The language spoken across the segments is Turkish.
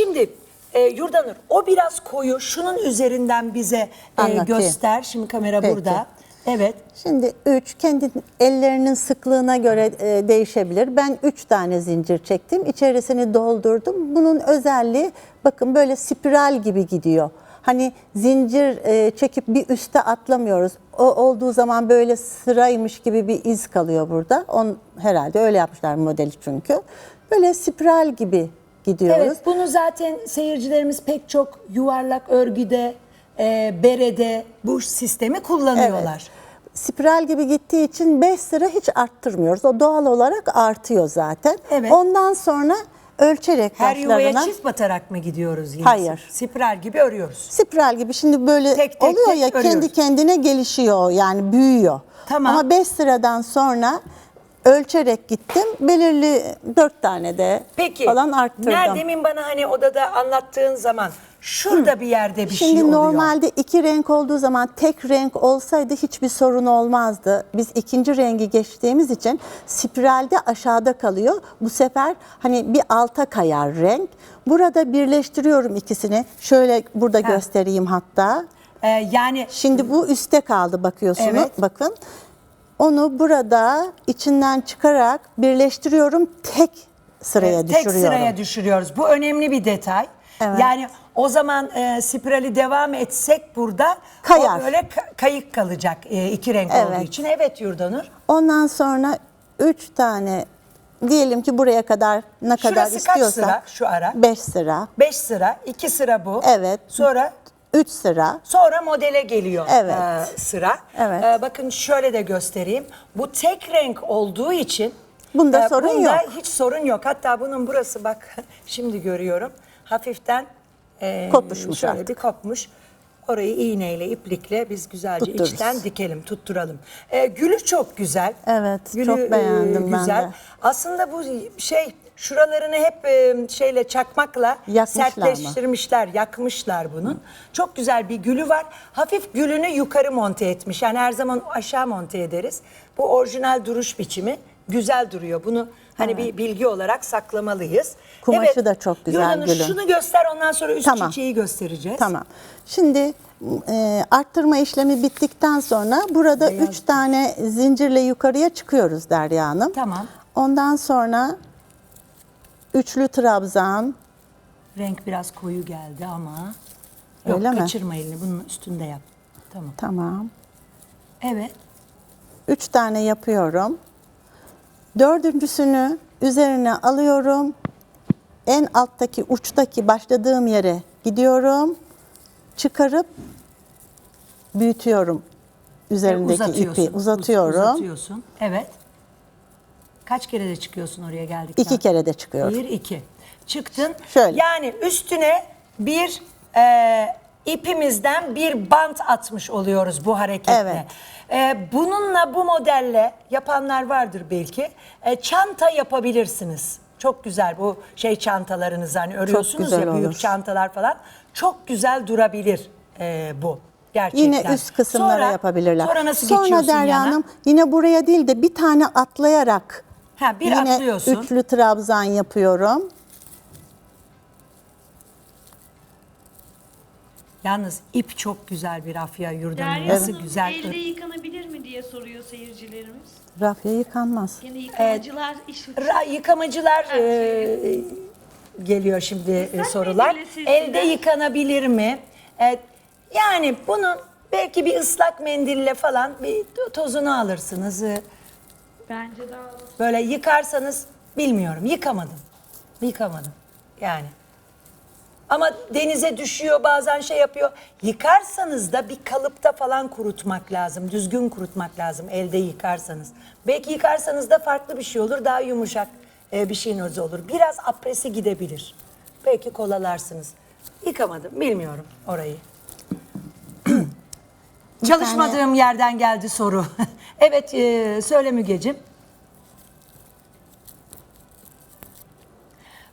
Şimdi e, Yurdanur o biraz koyu şunun üzerinden bize e, Anlatayım. göster. Şimdi kamera Peki. burada. Evet. Şimdi 3 kendi ellerinin sıklığına göre e, değişebilir. Ben 3 tane zincir çektim. İçerisini doldurdum. Bunun özelliği bakın böyle spiral gibi gidiyor. Hani zincir e, çekip bir üste atlamıyoruz. O olduğu zaman böyle sıraymış gibi bir iz kalıyor burada. On herhalde öyle yapmışlar modeli çünkü. Böyle spiral gibi gidiyoruz. Evet bunu zaten seyircilerimiz pek çok yuvarlak örgüde, e, berede bu sistemi kullanıyorlar. Spiral gibi gittiği için 5 sıra hiç arttırmıyoruz. O doğal olarak artıyor zaten. Evet. Ondan sonra ölçerek Her yuvaya başlarına çift batarak mı gidiyoruz yine? Hayır. Spiral gibi örüyoruz. spiral gibi şimdi böyle Tek tek oluyor tek ya örüyoruz. kendi kendine gelişiyor yani büyüyor. Tamam. Ama 5 sıradan sonra ölçerek gittim. Belirli 4 tane de Peki falan arttırdım. nerede demin bana hani odada anlattığın zaman şurada bir yerde bir Şimdi şey oluyor. normalde iki renk olduğu zaman tek renk olsaydı hiçbir sorun olmazdı. Biz ikinci rengi geçtiğimiz için spiralde aşağıda kalıyor. Bu sefer hani bir alta kayar renk. Burada birleştiriyorum ikisini. Şöyle burada göstereyim hatta. Ee, yani Şimdi bu üste kaldı bakıyorsunuz. Evet. Bakın. Onu burada içinden çıkarak birleştiriyorum. Tek sıraya e, tek düşürüyorum. sıraya düşürüyoruz. Bu önemli bir detay. Evet. Yani o zaman e, spirali devam etsek burada Kayar. o böyle ka- kayık kalacak e, iki renk olduğu Evet. için. Evet Yurdanur. Ondan sonra 3 tane diyelim ki buraya kadar ne kadar Şurası kaç istiyorsa sıra şu ara? 5 sıra, 5 sıra, 2 sıra bu. Evet. Sonra 3 sıra. Sonra modele geliyor Evet. e, sıra. Evet. E, bakın şöyle de göstereyim. Bu tek renk olduğu için Bunda sorun bunda yok. hiç sorun yok. Hatta bunun burası bak şimdi görüyorum. Hafiften e, Kopuşmuş şöyle artık. bir kopmuş. Orayı iğneyle, iplikle biz güzelce Tuttururuz. içten dikelim, tutturalım. E, gülü çok güzel. Evet, çok e, beğendim ben güzel. de. Aslında bu şey şuralarını hep e, şeyle çakmakla Yakmışlar mı? sertleştirmişler, yakmışlar bunun. Çok güzel bir gülü var. Hafif gülünü yukarı monte etmiş. Yani her zaman aşağı monte ederiz. Bu orijinal duruş biçimi güzel duruyor. Bunu hani bir bilgi olarak saklamalıyız. Kumaşı da çok güzel gülün. Şunu göster ondan sonra üst Tamam. çiçeği göstereceğiz. Tamam. Şimdi e, arttırma işlemi bittikten sonra burada 3 tane zincirle yukarıya çıkıyoruz Derya Hanım. Tamam. Ondan sonra üçlü trabzan, Renk biraz koyu geldi ama. Yok Öyle mi? kaçırma elini bunun üstünde yap. Tamam. tamam. Evet. Üç tane yapıyorum. Dördüncüsünü üzerine alıyorum. En alttaki uçtaki başladığım yere gidiyorum. Çıkarıp büyütüyorum üzerindeki Uzatıyorsun. ipi uzatıyorum. Uzatıyorsun. Evet. Kaç kere de çıkıyorsun oraya geldikten? İki kere de çıkıyorum. Bir, iki. Çıktın. Şöyle. Yani üstüne bir e, ipimizden bir bant atmış oluyoruz bu hareketle. Evet. E, bununla bu modelle yapanlar vardır belki. E, çanta yapabilirsiniz. Çok güzel bu şey çantalarınızı hani örüyorsunuz güzel ya büyük olur. çantalar falan. Çok güzel durabilir e, bu. Gerçekten. Yine üst kısımlara Sonra- yapabilirler. Sonra nasıl geçiyorsun Derya yana? Hanım yine buraya değil de bir tane atlayarak Ha, bir yine atlıyorsun. üçlü trabzan yapıyorum. Yalnız ip çok güzel bir afya yurdanın. Derya Nasıl Hanım, güzel. elde yıkanabilir mi diye soruyor seyircilerimiz. Rafya yıkanmaz. Yine yıkamacılar iş Ra- yıkamacılar e, geliyor şimdi e, Sen sorular. ne diyorsun Elde yıkanabilir mi? Evet. Yani bunun belki bir ıslak mendille falan bir to- tozunu alırsınız. E, Bence daha Böyle yıkarsanız bilmiyorum. Yıkamadım. Yıkamadım. Yani. Ama denize düşüyor bazen şey yapıyor. Yıkarsanız da bir kalıpta falan kurutmak lazım. Düzgün kurutmak lazım elde yıkarsanız. Belki yıkarsanız da farklı bir şey olur. Daha yumuşak e, bir şeyiniz olur. Biraz apresi gidebilir. Belki kolalarsınız. Yıkamadım. Bilmiyorum orayı. Çalışmadığım yerden geldi soru. evet e, söyle Mügeciğim.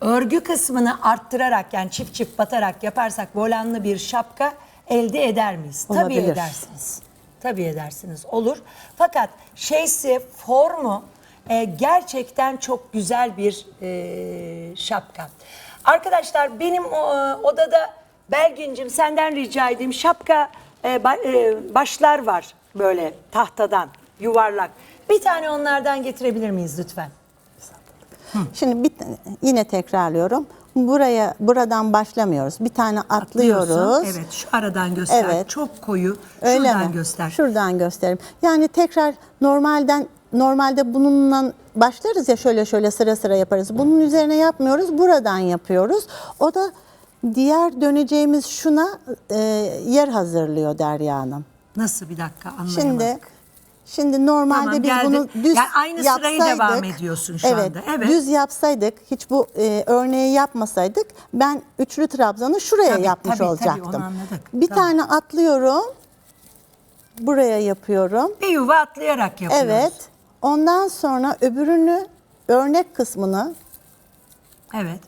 Örgü kısmını arttırarak yani çift çift batarak yaparsak volanlı bir şapka elde eder miyiz? Tabii Olabilir. edersiniz. Tabii edersiniz. Olur. Fakat şeysi formu e, gerçekten çok güzel bir e, şapka. Arkadaşlar benim e, odada Belgin'cim senden rica edeyim şapka e, ba- e, başlar var böyle tahtadan yuvarlak. Bir tane onlardan getirebilir miyiz lütfen? Şimdi bir, yine tekrarlıyorum. Buraya buradan başlamıyoruz. Bir tane atlıyoruz. Atlıyorsun. Evet şu aradan göster. Evet. Çok koyu. Öyle Şuradan mi? göster. Şuradan göstereyim. Yani tekrar normalden normalde bununla başlarız ya şöyle şöyle sıra sıra yaparız. Bunun üzerine yapmıyoruz. Buradan yapıyoruz. O da diğer döneceğimiz şuna e, yer hazırlıyor Derya Hanım. Nasıl bir dakika anlayamadık. Şimdi şimdi normalde Tamam, biz geldi. bunu düz Yani aynı sırayı yapsaydık, devam ediyorsun şu evet, anda. Evet. Düz yapsaydık, hiç bu e, örneği yapmasaydık ben üçlü trabzanı şuraya Tabii, yapmış tabii, tabii, olacaktım. onu anladık. Bir Tamam. tane atlıyorum. Buraya yapıyorum. bir yuva atlayarak yapıyoruz. Evet. Ondan sonra öbürünü örnek kısmını Evet.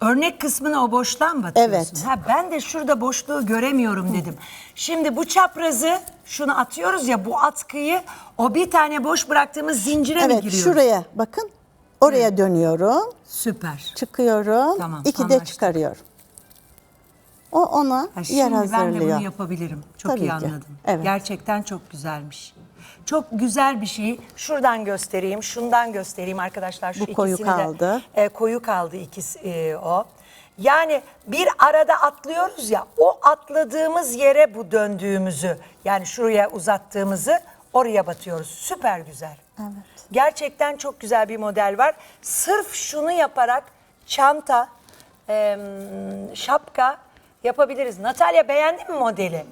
Örnek kısmını o boşluğa mı batıyorsun? Evet. Ha, ben de şurada boşluğu göremiyorum dedim. Şimdi bu çaprazı şunu atıyoruz ya bu atkıyı o bir tane boş bıraktığımız zincire mi evet giriyoruz? şuraya bakın. Oraya dönüyorum. Süper. Çıkıyorum. Tamam, iki de anlaştık. çıkarıyorum. O ona Ha, yer şimdi ben de hazırlıyor. bunu yapabilirim. Çok Tabii iyi ki. anladım. Evet. Gerçekten çok güzelmiş. Çok güzel bir şey. Şuradan göstereyim, şundan göstereyim arkadaşlar. Şu Bu koyu ikisini de. kaldı. E, koyu kaldı ikisi e, o. Yani bir arada atlıyoruz ya, o atladığımız yere bu döndüğümüzü, yani şuraya uzattığımızı oraya batıyoruz. Süper güzel. Evet. Gerçekten çok güzel bir model var. Sırf şunu yaparak çanta, e, şapka yapabiliriz. Natalya beğendin mi modeli?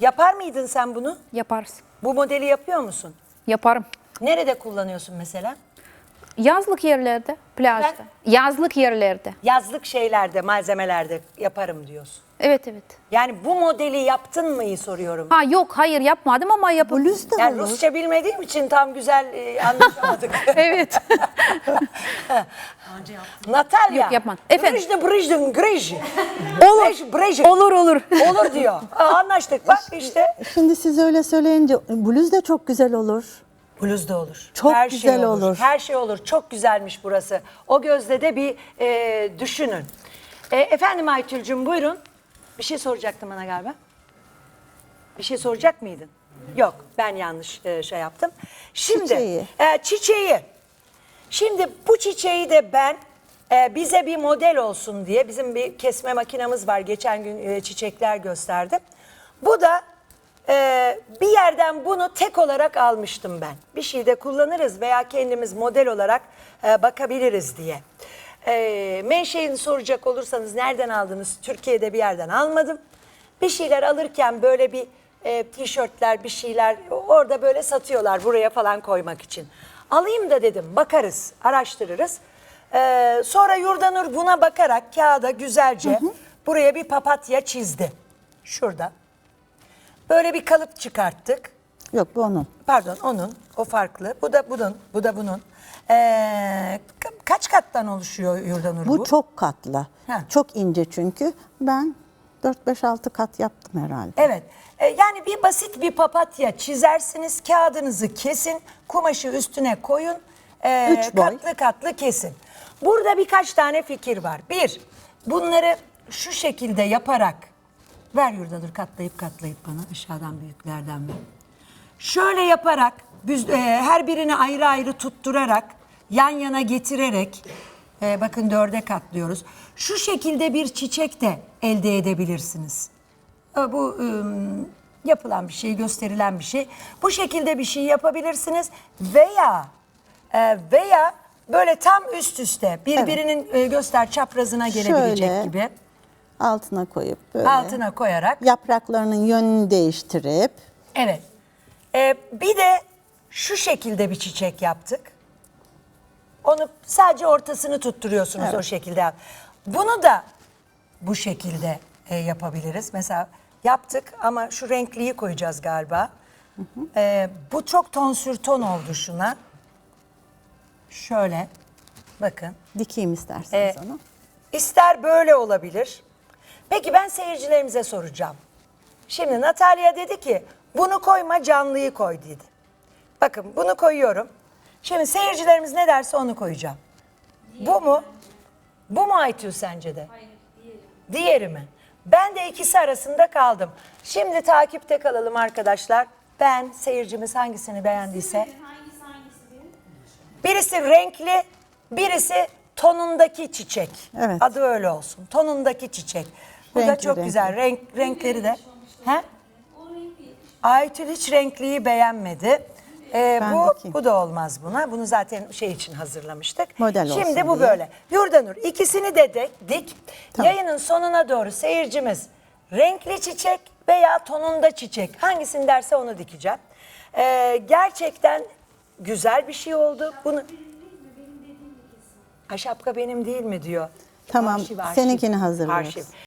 Yapar mıydın sen bunu? Yaparız. Bu modeli yapıyor musun? Yaparım. Nerede kullanıyorsun mesela? Yazlık yerlerde, plajda. Yazlık yerlerde. Yazlık şeylerde, malzemelerde yaparım diyorsun. Evet evet. Yani bu modeli yaptın mıyı soruyorum. Ha yok hayır yapmadım ama yapıldı. Bluz da Yani. Rusça bilmediğim için tam güzel e, anlaşamadık. Evet. Natalya. Yok, yapmadım. Efendim? Brejde Brejde Greji. Olur. Brejde. olur olur. Olur diyor. Anlaştık bak işte. Şimdi siz öyle söyleyince bluz da çok güzel olur. Bluz da olur. Çok şey güzel olur. Her şey olur. Çok güzelmiş burası. O gözle de bir e, düşünün. E, efendim Aytül'cüm buyurun. Bir şey soracaktın bana galiba. Bir şey soracak mıydın? Yok ben yanlış e, şey yaptım. Şimdi Çiçeği. e, çiçeği. Şimdi bu çiçeği de ben e, bize bir model olsun diye bizim bir kesme makinamız var. Geçen gün e, çiçekler gösterdim. Bu da e, bir yerden bunu tek olarak almıştım ben. Bir şeyde kullanırız veya kendimiz model olarak e, bakabiliriz diye. E, menşeini soracak olursanız nereden aldınız? Türkiye'de bir yerden almadım. Bir şeyler alırken böyle bir e, tişörtler bir şeyler orada böyle satıyorlar buraya falan koymak için. Alayım da dedim bakarız araştırırız. E, sonra Yurdanur buna bakarak kağıda güzelce buraya bir papatya çizdi. Şurada. Böyle bir kalıp çıkarttık. Yok bu onun. Pardon onun o farklı. Bu da bunun bu da bunun. E, ka- kaç kattan oluşuyor Yurdanur bu? Bu çok katlı. Ha. Çok ince çünkü. Ben 4-5-6 kat yaptım herhalde. Evet. E, yani bir basit bir papatya çizersiniz, kağıdınızı kesin, kumaşı üstüne koyun, e, Üç boy. katlı katlı kesin. Burada birkaç tane fikir var. Bir, bunları şu şekilde yaparak, ver yurdadır katlayıp katlayıp bana aşağıdan büyüklerden ver. Şöyle yaparak, büz- e, her birini ayrı ayrı tutturarak, yan yana getirerek, e, bakın dörde katlıyoruz. Şu şekilde bir çiçek de elde edebilirsiniz. E, Bu ım, yapılan bir şey, gösterilen bir şey. Bu şekilde bir şey yapabilirsiniz veya e, veya böyle tam üst üste birbirinin e, göster çaprazına gelebilecek Şöyle. gibi Altına koyup böyle. altına koyarak Yapraklarının yönünü değiştirip Evet. Ee, bir de şu şekilde bir çiçek yaptık. Onu sadece ortasını tutturuyorsunuz o şekilde. Bunu da bu şekilde e, yapabiliriz. Mesela yaptık ama şu renkliyi koyacağız galiba. Ee, bu çok tonsür ton oldu şuna. Şöyle bakın. dikeyim isterseniz Ee, onu. İster böyle olabilir. Peki ben seyircilerimize soracağım. Şimdi Natalya dedi ki bunu koyma canlıyı koy dedi. Bakın bunu koyuyorum. Şimdi seyircilerimiz ne derse onu koyacağım. Bu mu? Bu mu Aytül sence de? Hayır, diğeri. Diğeri mi? Ben de ikisi arasında kaldım. Şimdi takipte kalalım arkadaşlar. Ben seyircimiz hangisini beğendiyse. Birisi renkli, birisi tonundaki çiçek. Evet. Adı öyle olsun. Tonundaki çiçek. Bu da Renkli, çok renkli. güzel. Renk renkleri de. He? Aytül hiç renkliyi beğenmedi. Ee, Ben bu bakayım. bu da olmaz buna. Bunu zaten şey için hazırlamıştık. Model Şimdi olsun bu diye. böyle. Yurdanur ikisini de de- dik. Yayının sonuna doğru seyircimiz renkli çiçek veya tonunda çiçek hangisini derse onu dikeceğim. Ee, gerçekten güzel bir şey oldu. Bunu Ha şapka benim değil mi diyor. Tamam, Arşiv, arşiv. seninkini hazırlıyoruz. Arşiv.